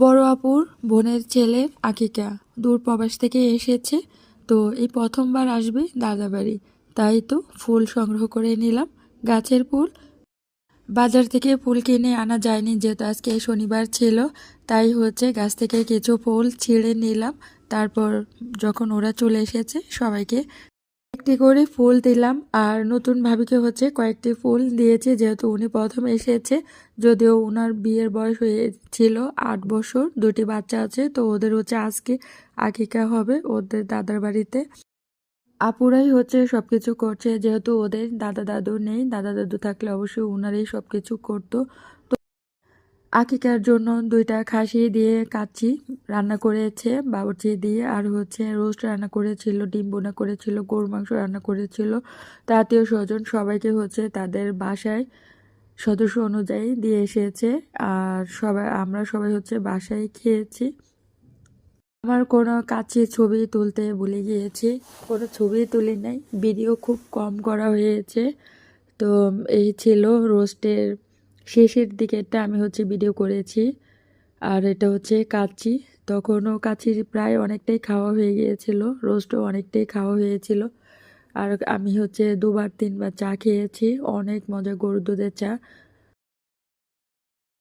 বড় আপুর বোনের ছেলে আকিকা দূর প্রবাস থেকে এসেছে, তো এই প্রথমবার আসবে দাদাবাড়ি তাই তো ফুল সংগ্রহ করে নিলাম গাছের ফুল। বাজার থেকে ফুল কিনে আনা যায়নি, যেহেতু আজকে শনিবার ছিল, তাই হচ্ছে গাছ থেকে কিছু ফুল ছিঁড়ে নিলাম। তারপর যখন ওরা চলে এসেছে, সবাইকে একটি করে ফুল দিলাম, আর নতুন ভাবিকে হচ্ছে কয়েকটি ফুল দিয়েছে, যেহেতু উনি প্রথম এসেছে। যদিও ওনার বিয়ের বয়স হয়েছিল আট বছর, দুটি বাচ্চা আছে, তো ওদের হচ্ছে আজকে আকিকা হবে ওদের দাদার বাড়িতে। আপুরাই হচ্ছে সব কিছু করছে, যেহেতু ওদের দাদা দাদু নেই, দাদা দাদু থাকলে অবশ্যই ওনারাই সব কিছু করতো। তো আকিকার জন্য দুইটা খাসি দিয়ে কাচ্চি রান্না করেছে, বাবুর্চি দিয়ে, আর হচ্ছে রোস্ট রান্না করেছিল, ডিম বোনা করেছিল গরু মাংস রান্না করেছিল। তার আত্মীয় স্বজন সবাইকে হচ্ছে তাদের বাসায় সদস্য অনুযায়ী দিয়ে এসেছে, আর সবাই, আমরা সবাই হচ্ছে বাসায় খেয়েছি। আমার কোনো কাছে ছবি তুলতে ভুলে গিয়েছি, কোনো ছবি তুলি নাই, ভিডিও খুব কম করা হয়েছে। তো এই ছিল রোস্টের শেষের দিকেরটা আমি হচ্ছে ভিডিও করেছি, আর এটা হচ্ছে কাচি তখনও কাচির প্রায় অনেকটাই খাওয়া হয়ে গিয়েছিল, রোস্টও অনেকটাই খাওয়া হয়েছিল। আর আমি হচ্ছে দুবার তিনবার চা খেয়েছি, অনেক মজা গরুর দুধের চা।